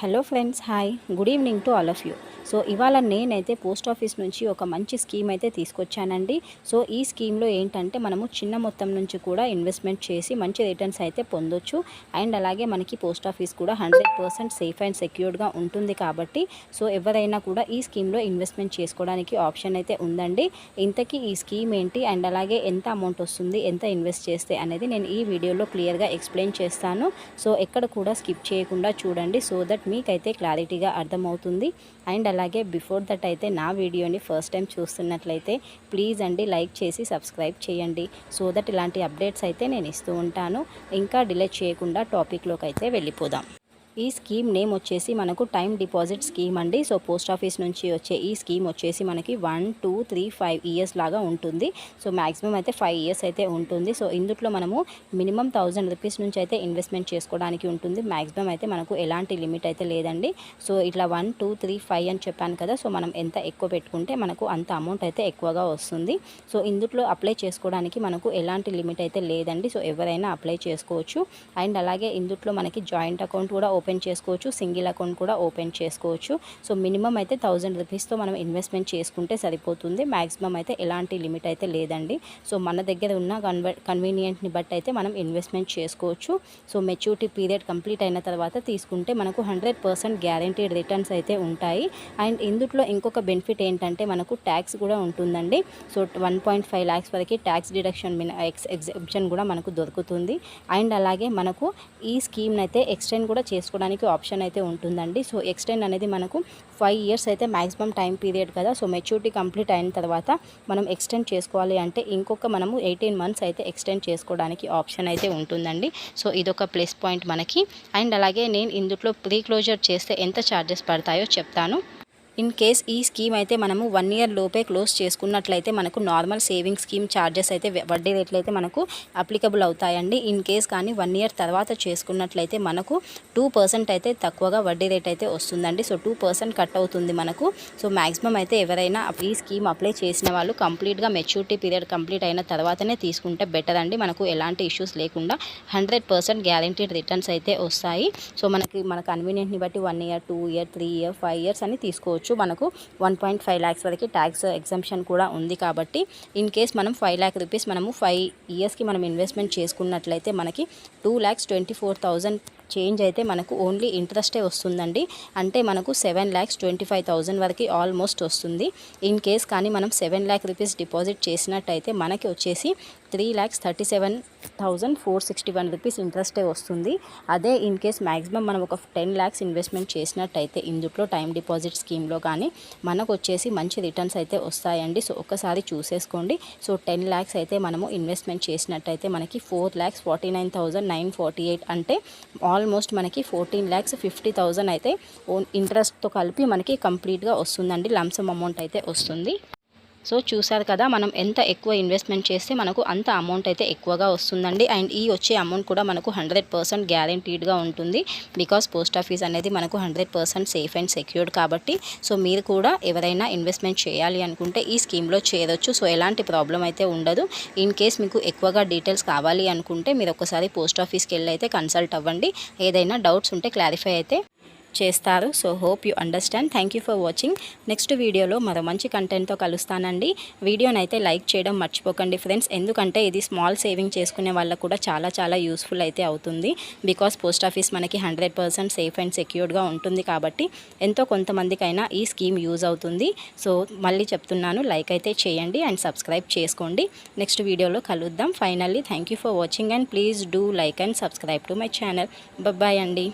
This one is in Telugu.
Hello friends, hi, good evening to all of you. So ఇవాళ నేనైతే పోస్ట్ ఆఫీస్ నుంచి ఒక మంచి స్కీమ్ అయితే తీసుకొచ్చానండి సో ఈ స్కీమ్లో ఏంటంటే మనము చిన్న మొత్తం నుంచి కూడా ఇన్వెస్ట్మెంట్ చేసి మంచి రిటర్న్స్ అయితే పొందొచ్చు అండ్ అలాగే మనకి పోస్ట్ ఆఫీస్ కూడా హండ్రెడ్ పర్సెంట్ సేఫ్ అండ్ సెక్యూర్డ్గా ఉంటుంది కాబట్టి సో ఎవరైనా కూడా ఈ స్కీమ్లో ఇన్వెస్ట్మెంట్ చేసుకోవడానికి ఆప్షన్ అయితే ఉందండి ఇంతకీ ఈ స్కీమ్ ఏంటి అండ్ అలాగే ఎంత అమౌంట్ వస్తుంది ఎంత ఇన్వెస్ట్ చేస్తే అనేది నేను ఈ వీడియోలో క్లియర్గా ఎక్స్ప్లెయిన్ చేస్తాను సో ఎక్కడ కూడా స్కిప్ చేయకుండా చూడండి సో దట్ మీకైతే క్లారిటీగా అర్థమవుతుంది అండ్ అలాగే బిఫోర్ దట్ అయితే నా వీడియోని ఫస్ట్ టైం చూస్తున్నట్లయితే ప్లీజ్ అండి లైక్ చేసి సబ్స్క్రైబ్ చేయండి సో దట్ ఇలాంటి అప్డేట్స్ అయితే నేను ఇస్తూ ఉంటాను ఇంకా డిలే చేయకుండా టాపిక్లోకి అయితే వెళ్ళిపోదాం ఈ స్కీమ్ నేమ్ వచ్చేసి మనకు టైం డిపాజిట్ స్కీమ్ అండి సో పోస్ట్ ఆఫీస్ నుంచి వచ్చే ఈ స్కీమ్ వచ్చేసి మనకి one two three five years లాగా ఉంటుంది సో మ్యాక్సిమం అయితే ఫైవ్ ఇయర్స్ అయితే ఉంటుంది సో ఇందుట్లో మనము మినిమం థౌజండ్ రూపీస్ నుంచి అయితే ఇన్వెస్ట్మెంట్ చేసుకోవడానికి ఉంటుంది మ్యాక్సిమం అయితే మనకు ఎలాంటి లిమిట్ అయితే లేదండి సో ఇట్లా వన్ టూ త్రీ ఫైవ్ అని చెప్పాను కదా సో మనం ఎంత ఎక్కువ పెట్టుకుంటే మనకు అంత అమౌంట్ అయితే ఎక్కువగా వస్తుంది సో ఇందుట్లో అప్లై చేసుకోవడానికి మనకు ఎలాంటి లిమిట్ అయితే లేదండి సో ఎవరైనా అప్లై చేసుకోవచ్చు అండ్ అలాగే ఇందుట్లో మనకి జాయింట్ అకౌంట్ కూడా ఓపెన్ ఓపెన్ చేసుకోవచ్చు సింగిల్ అకౌంట్ కూడా ఓపెన్ చేసుకోవచ్చు సో మినిమం అయితే థౌజండ్ రూపీస్తో మనం ఇన్వెస్ట్మెంట్ చేసుకుంటే సరిపోతుంది మ్యాక్సిమం అయితే ఎలాంటి లిమిట్ అయితే లేదండి సో మన దగ్గర ఉన్న కన్వీనియంట్ని బట్టి అయితే మనం ఇన్వెస్ట్మెంట్ చేసుకోవచ్చు సో మెచ్యూరిటీ పీరియడ్ కంప్లీట్ అయిన తర్వాత తీసుకుంటే మనకు హండ్రెడ్ పర్సెంట్ గ్యారంటీడ్ రిటర్న్స్ అయితే ఉంటాయి అండ్ ఇందుట్లో ఇంకొక బెనిఫిట్ ఏంటంటే మనకు ట్యాక్స్ కూడా ఉంటుందండి so one point five lakhs వరకు ట్యాక్స్ డిడక్షన్ ఎక్స్ ఎగ్జిబిషన్ కూడా మనకు దొరుకుతుంది అండ్ అలాగే మనకు ఈ స్కీమ్ అయితే ఎక్స్టెండ్ కూడా చేసుకోవడం చేసుకోవడానికి ఆప్షన్ అయితే ఉంటుందండి సో ఎక్స్టెండ్ అనేది మనకు ఫైవ్ ఇయర్స్ అయితే మ్యాక్సిమం టైం పీరియడ్ కదా సో మెచ్యూరిటీ కంప్లీట్ అయిన తర్వాత మనం ఎక్స్టెండ్ చేసుకోవాలి అంటే ఇంకొక మనము ఎయిటీన్ మంత్స్ అయితే ఎక్స్టెండ్ చేసుకోవడానికి ఆప్షన్ అయితే ఉంటుందండి సో ఇదొక ప్లస్ పాయింట్ మనకి అండ్ అలాగే నేను ఇందులో ప్రీ క్లోజర్ చేస్తే ఎంత ఛార్జెస్ పడతాయో చెప్తాను ఇన్ కేస్ ఈ స్కీమ్ అయితే మనము వన్ ఇయర్ లోపే క్లోజ్ చేసుకున్నట్లయితే మనకు నార్మల్ సేవింగ్ స్కీమ్ ఛార్జెస్ అయితే వడ్డీ రేట్లు అయితే మనకు అప్లికబుల్ అవుతాయండి ఇన్ కేస్ కానీ వన్ ఇయర్ తర్వాత చేసుకున్నట్లయితే మనకు టూ పర్సెంట్ అయితే తక్కువగా వడ్డీ రేట్ అయితే వస్తుందండి సో టూ పర్సెంట్ కట్ అవుతుంది మనకు సో మ్యాక్సిమం అయితే ఎవరైనా ఈ స్కీమ్ అప్లై చేసిన వాళ్ళు కంప్లీట్గా మెచ్యూరిటీ పీరియడ్ కంప్లీట్ అయిన తర్వాతనే తీసుకుంటే బెటర్ అండి మనకు ఎలాంటి ఇష్యూస్ లేకుండా హండ్రెడ్ పర్సెంట్ గ్యారంటీడ్ రిటర్న్స్ అయితే వస్తాయి సో మనకి మన కన్వీనియంట్ని బట్టి one year two year three year five years అని తీసుకోవచ్చు చేసుకోవచ్చు మనకు వన్ పాయింట్ ఫైవ్ ల్యాక్స్ వరకు ట్యాక్స్ ఎగ్జంప్షన్ కూడా ఉంది కాబట్టి ఇన్ కేస్ మనం ఫైవ్ ల్యాక్ రూపీస్ మనము ఫైవ్ ఇయర్స్కి మనం ఇన్వెస్ట్మెంట్ చేసుకున్నట్లయితే మనకి two lakhs twenty four thousand change అయితే మనకు ఓన్లీ ఇంట్రెస్టే వస్తుందండి అంటే మనకు seven lakhs twenty five thousand వరకు ఆల్మోస్ట్ వస్తుంది ఇన్ కేస్ కానీ మనం సెవెన్ ల్యాక్ రూపీస్ డిపాజిట్ చేసినట్టయితే మనకి వచ్చేసి three lakhs thirty seven thousand four sixty one rupees ఇంట్రెస్టే వస్తుంది అదే ఇన్ కేస్ మ్యాక్సిమం మనం ఒక టెన్ ల్యాక్స్ ఇన్వెస్ట్మెంట్ చేసినట్టయితే ఇందులో టైం డిపాజిట్ స్కీమ్లో కానీ మనకు వచ్చేసి మంచి రిటర్న్స్ అయితే వస్తాయండి సో ఒక్కసారి చూసేసుకోండి సో టెన్ ల్యాక్స్ అయితే మనము ఇన్వెస్ట్మెంట్ చేసినట్టయితే మనకి four lakhs forty nine thousand nine forty eight అంటే ఆల్మోస్ట్ మనకి ఫోర్టీన్ ల్యాక్స్ ఫిఫ్టీ థౌజండ్ అయితే ఓన్ ఇంట్రెస్ట్తో కలిపి మనకి కంప్లీట్గా వస్తుందండి లంసమ్ అమౌంట్ అయితే వస్తుంది సో చూసారు కదా మనం ఎంత ఎక్కువ ఇన్వెస్ట్మెంట్ చేస్తే మనకు అంత అమౌంట్ అయితే ఎక్కువగా వస్తుందండి అండ్ ఈ వచ్చే అమౌంట్ కూడా మనకు హండ్రెడ్ పర్సెంట్ గ్యారంటీడ్గా ఉంటుంది బికాస్ పోస్ట్ ఆఫీస్ అనేది మనకు hundred percent safe and secured కాబట్టి సో మీరు కూడా ఎవరైనా ఇన్వెస్ట్మెంట్ చేయాలి అనుకుంటే ఈ స్కీమ్లో చేరొచ్చు సో ఎలాంటి ప్రాబ్లం అయితే ఉండదు ఇన్ కేస్ మీకు ఎక్కువగా డీటెయిల్స్ కావాలి అనుకుంటే మీరు ఒకసారి పోస్ట్ ఆఫీస్కి వెళ్ళి అయితే కన్సల్ట్ అవ్వండి ఏదైనా డౌట్స్ ఉంటే క్లారిఫై అయితే చేస్తారు so hope you understand thank you for watching next వీడియోలో మరో మంచి కంటెంట్తో కలుస్తానండి వీడియోని అయితే లైక్ చేయడం మర్చిపోకండి ఫ్రెండ్స్ ఎందుకంటే ఇది స్మాల్ సేవింగ్ చేసుకునే వాళ్ళకు కూడా చాలా చాలా యూస్ఫుల్ అయితే అవుతుంది బికాస్ పోస్ట్ ఆఫీస్ మనకి హండ్రెడ్ పర్సెంట్ సేఫ్ అండ్ సెక్యూర్డ్గా ఉంటుంది కాబట్టి ఎంతో కొంతమందికైనా ఈ స్కీమ్ యూజ్ అవుతుంది సో మళ్ళీ చెప్తున్నాను లైక్ అయితే చేయండి అండ్ సబ్స్క్రైబ్ చేసుకోండి నెక్స్ట్ వీడియోలో కలుద్దాం finally thank for watching and please do like and subscribe to my channel bye అండి